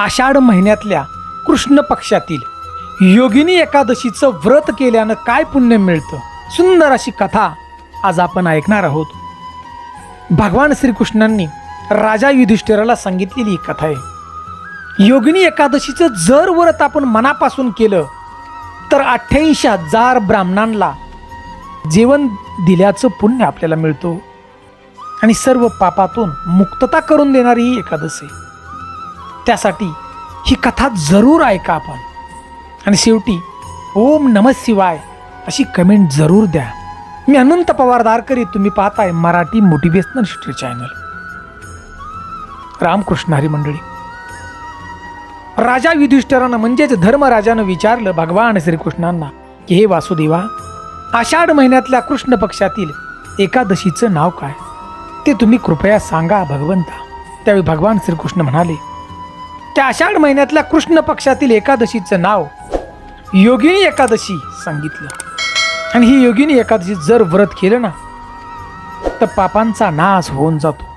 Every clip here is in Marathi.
आषाढ महिन्यातल्या कृष्ण पक्षातील योगिनी एकादशीचं व्रत केल्यानं काय पुण्य मिळतं? सुंदर अशी कथा आज आपण ऐकणार आहोत. भगवान श्रीकृष्णांनी राजा युधिष्ठिराला सांगितलेली ही कथा आहे. योगिनी एकादशीचं जर व्रत आपण मनापासून केलं तर अठ्ठ्याऐंशी हजार ब्राह्मणांना जेवण दिल्याचं पुण्य आपल्याला मिळतो. आणि सर्व पापातून मुक्तता करून देणारी ही एकादशी त्यासाठी ही कथा जरूर ऐका आपण. आणि शेवटी ओम नम शिवाय अशी कमेंट जरूर द्या. मी अनंत पवार दारकरी तुम्ही पाहताय Marathi motivational history channel. Ramkrishna Hari मंडळी. राजा युधिष्ठरानं म्हणजेच धर्मराजानं विचारलं भगवान श्रीकृष्णांना की हे वासुदेवा आषाढ महिन्यातल्या कृष्ण पक्षातील एकादशीचं नाव काय? ते तुम्ही कृपया सांगा भगवंता. त्यावेळी भगवान श्रीकृष्ण म्हणाले त्या आषाढ महिन्यातल्या कृष्ण पक्षातील एकादशीचं नाव योगिनी एकादशी सांगितलं. आणि ही योगिनी एकादशी जर व्रत केलं ना तर पापांचा नाश होऊन जातो.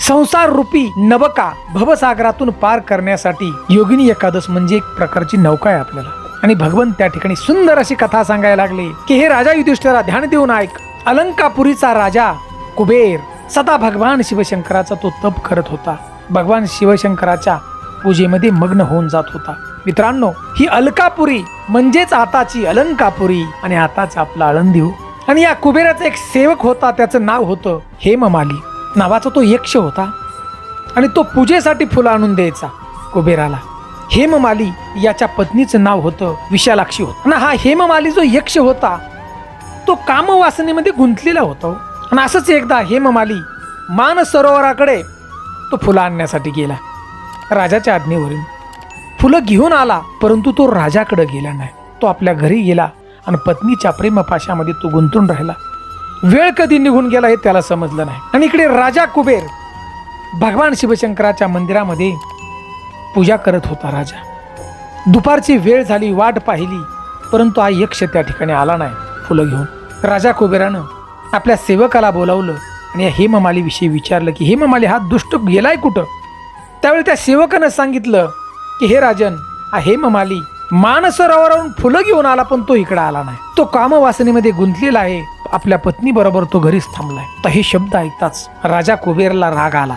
संसार रूपी नवका भवसागरातून पार करण्यासाठी योगिनी एकादश म्हणजे एक प्रकारची नौका आहे आपल्याला. आणि भगवंत त्या ठिकाणी सुंदर अशी कथा सांगायला लागले की हे राजा युधिष्ठिरा ध्यान देऊन ऐक अलंकापुरीचा राजा कुबेर सदा भगवान शिवशंकराचा तो तप करत होता. भगवान शिवशंकराच्या पूजेमध्ये मग्न होऊन जात होता. मित्रांनो ही अलकापुरी म्हणजेच आताची अलंकापुरी आणि आताच आपला आळंदी आणि या कुबेराचा एक सेवक होता त्याचं नाव होतं हेममाली. नावाचा तो यक्ष होता. आणि तो पूजेसाठी फुलं आणून द्यायचा कुबेराला. हेममाली याच्या पत्नीचं नाव होतं विशालाक्षी होत. आणि हा हेममाली जो यक्ष होता तो कामवासनेमध्ये गुंतलेला होता हो. आणि असंच एकदा हेममाली मानसरोवराकडे तो फुलं आणण्यासाठी गेला. राजाच्या आज्ञेवरून. फुलं घेऊन आला परंतु तो राजाकडे गेला नाही. तो आपल्या घरी गेला आणि पत्नीच्या प्रेमपाशामध्ये तो गुंतून राहिला. वेळ कधी निघून गेला हे त्याला समजलं नाही. आणि इकडे राजा कुबेर भगवान शिवशंकराच्या मंदिरामध्ये पूजा करत होता राजा. दुपारची वेळ झाली वाट पाहिली परंतु हा यक्ष त्या ठिकाणी आला नाही फुलं घेऊन. राजा कुबेरानं आपल्या सेवकाला बोलावलं आणि या हेममालीविषयी विचारलं की हेममाली हा दुष्ट गेलाय कुठं? त्यावेळी त्या सेवकानं सांगितलं की हे राजन हे हेममाली मानसरोवरावरून फुलं घेऊन आला पण तो इकडे आला नाही. तो कामवासनेमध्ये गुंतलेला आहे. आपल्या पत्नी बरोबर तो घरीच थांबलाय. तर हे शब्द ऐकताच राजा कुबेरला राग आला.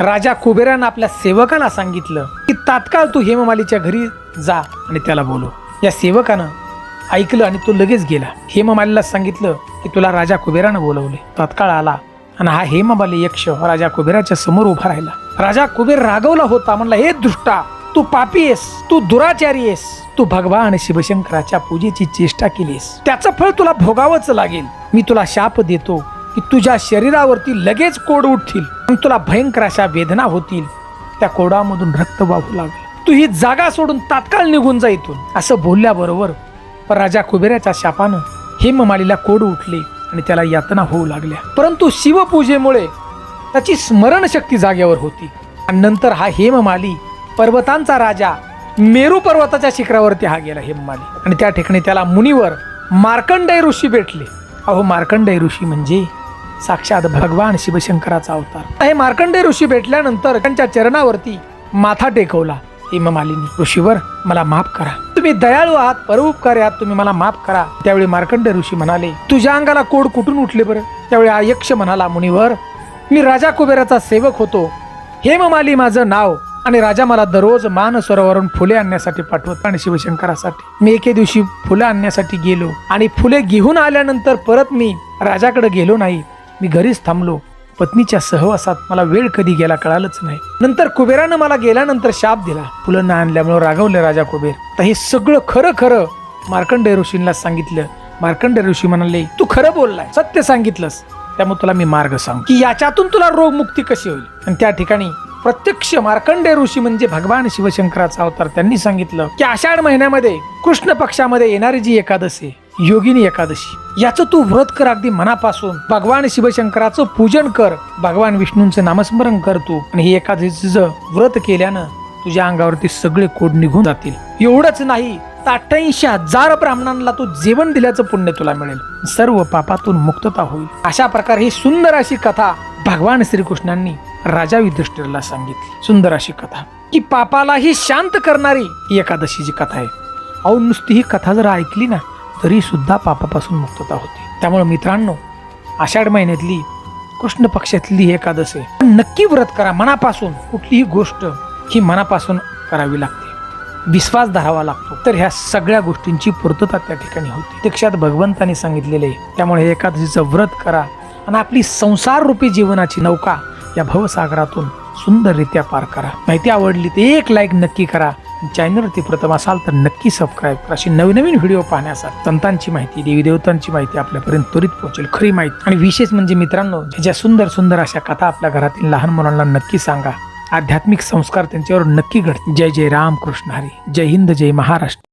राजा कुबेरानं आपल्या सेवकाला सांगितलं की तात्काळ तू हेममालीच्या घरी जा आणि त्याला बोलो या सेवकानं ऐकलं आणि तो लगेच गेला. हेममालीला सांगितलं की तुला राजा कुबेरानं बोलवले. तात्काळ आला आणि हा हेममाली यक्ष राजा कुबेराच्या समोर उभा राहिला. राजा कुबेर रागवला होता म्हणला हे दृष्टा तू पापी आहेस तू दुराचारी आहेस तू भगवान शिवशंकराच्या पूजेची चेष्टा केलीस. त्याचं फळ तुला भोगावंच लागेल. मी तुला शाप देतो की तुझ्या शरीरावरती लगेच कोड उठतील आणि तुला भयंकर अशा वेदना होतील. त्या कोडामधून रक्त वाहू लागेल. तू ही जागा सोडून तात्काळ निघून जा इथून. असं बोलल्याबरोबर राजा कुबेराच्या शापानं हेममालीला कोड उठले आणि त्याला यातना होऊ लागल्या. परंतु शिवपूजेमुळे त्याची स्मरणशक्ती जागेवर होती. आणि नंतर हा हेममाली पर्वतांचा राजा मेरू पर्वताच्या शिखरावरती हा गेला हेममाली. आणि त्या ठिकाणी त्याला मुनीवर मार्कंडय ऋषी भेटले. अहो मार्कंडेय ऋषी म्हणजे साक्षात भगवान शिवशंकराचा अवतार. हे मार्कंडय ऋषी भेटल्यानंतर त्यांच्या चरणावरती माथा टेकवला हेममालिनी. ऋषीवर मला माफ करा. तुम्ही दयाळू आहात परोपकारी आहात तुम्ही मला माफ करा. त्यावेळी मार्कंडय ऋषी म्हणाले तुझ्या अंगाला कोड कुठून उठले बरं? त्यावेळी आयक्ष म्हणाला मुनीवर मी राजा कुबेराचा सेवक होतो. हेममाली माझं नाव आणि राजा मला दररोज मान सरोवरून फुले आणण्यासाठी पाठवत आणि शिवशंकरासाठी. मी एके दिवशी फुलं आणण्यासाठी गेलो आणि फुले घेऊन आल्यानंतर परत मी राजाकडे गेलो नाही. मी घरीच थांबलो. पत्नीच्या सहवासात मला वेळ कधी गेला कळालंच नाही. नंतर कुबेरानं मला गेल्यानंतर शाप दिला. फुलं न आणल्यामुळे रागवले राजा कुबेर. तर हे सगळं खरं खरं मार्कंडे ऋषींना सांगितलं. मार्कंडे ऋषी म्हणाले तू खरं बोललाय. सत्य सांगितलंस. त्यामुळे तुला मी मार्ग सांग की याच्यातून तुला रोगमुक्ती कशी होईल? आणि त्या ठिकाणी प्रत्यक्ष मार्कंडेय ऋषी म्हणजे भगवान शिवशंकराचा अवतार त्यांनी सांगितलं की आषाढ महिन्यामध्ये कृष्ण पक्षामध्ये येणारी जी एकादशी योगिनी एकादशी याचं तू व्रत कर अगदी मनापासून. भगवान शिवशंकराचं पूजन कर भगवान विष्णूंचं नामस्मरण कर तू. आणि ही एकादशीचं व्रत केल्यानं तुझ्या अंगावरती सगळे कोड निघून जातील. एवढंच नाही तर अठ्ठ्याऐंशी हजार ब्राह्मणांना तू जेवण दिल्याचं पुण्य तुला मिळेल. सर्व पापातून मुक्तता होईल. अशा प्रकारे ही सुंदर अशी कथा भगवान श्रीकृष्णांनी राजा युधिष्ठिरला सांगितली. सुंदर अशी कथा. की पापालाही शांत करणारी ही एकादशीची कथा आहे. अहो नुसती ही कथा जर ऐकली ना तरी सुद्धा पापापासून मुक्तता होते. त्यामुळे मित्रांनो आषाढ महिन्यातली कृष्ण पक्षातली ही एकादशी नक्की व्रत करा मनापासून. कुठलीही गोष्ट ही मनापासून करावी लागते. विश्वास धरावा लागतो. तर ह्या सगळ्या गोष्टींची पूर्तता त्या ठिकाणी होती. प्रत्यक्षात भगवंताने सांगितलेले आहे. त्यामुळे हे एकादशीचं व्रत करा आणि आपली संसार रूपी जीवनाची नौका या भवसागरातून सुंदररित्या पार करा. माहिती आवडली तर एक लाईक नक्की करा. चॅनलवरती प्रथम असाल तर नक्की सबस्क्राईब करा. अशी नवीन नवीन व्हिडिओ पाहण्यासाठी संतांची माहिती देवी देवतांची माहिती आपल्यापर्यंत त्वरित पोहोचेल. खरी माहिती. आणि विशेष म्हणजे मित्रांनो ज्या सुंदर सुंदर अशा कथा आपल्या घरातील लहान मुलांना नक्की सांगा. आध्यात्मिक संस्कार त्यांच्यावर नक्की घड जय जय राम कृष्ण हरी. जय हिंद जय महाराष्ट्र.